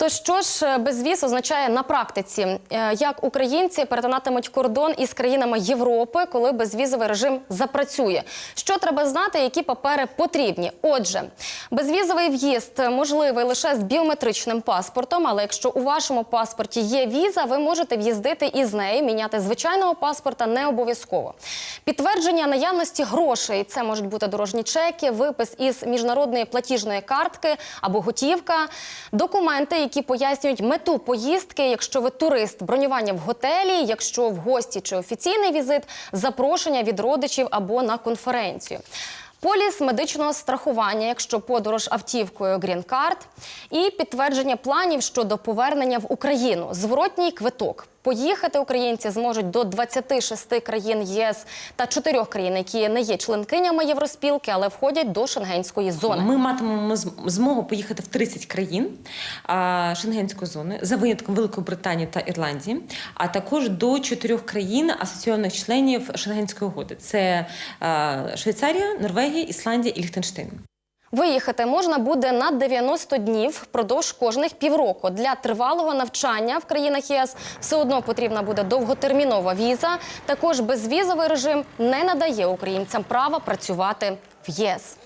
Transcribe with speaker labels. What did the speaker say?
Speaker 1: То що ж е, безвіз означає на практиці? Е, Як українці перетинатимуть кордон із країнами Європи, коли безвізовий режим запрацює? Що треба знати, які папери потрібні? Отже, безвізовий в'їзд можливий лише з біометричним паспортом, але якщо у вашому паспорті є віза, ви можете в'їздити із неї. Міняти звичайного паспорта не обов'язково. Підтвердження наявності грошей це можуть бути дорожні чеки, випис із міжнародної платіжної картки або готівка, документи, які пояснюють мету поїздки, якщо ви турист, бронювання в готелі, якщо в гості чи офіційний візит, запрошення від родичів або на конференцію. Поліс медичного страхування, якщо подорож автівкою Green Card, і підтвердження планів щодо повернення в Україну. Зворотній квиток. Поїхати українці зможуть до 26 країн єС та 4 країн, які не є членкинями Євроспілки, але входять до шенгенської зони.
Speaker 2: Ми матимемо змогу поїхати в 30 країн шенгенської зони за винятком Великої Британії та Ірландії, а також до чотирьох країн асоційованих членів Шенгенської угоди: це Швейцарія, Норвегія, Ісландія і Ліхтенштейн.
Speaker 1: Виїхати можна буде на 90 днів впродовж кожних півроку. Для тривалого навчання в країнах ЄС все одно потрібна буде довготермінова віза. Також безвізовий режим не надає українцям права працювати в ЄС.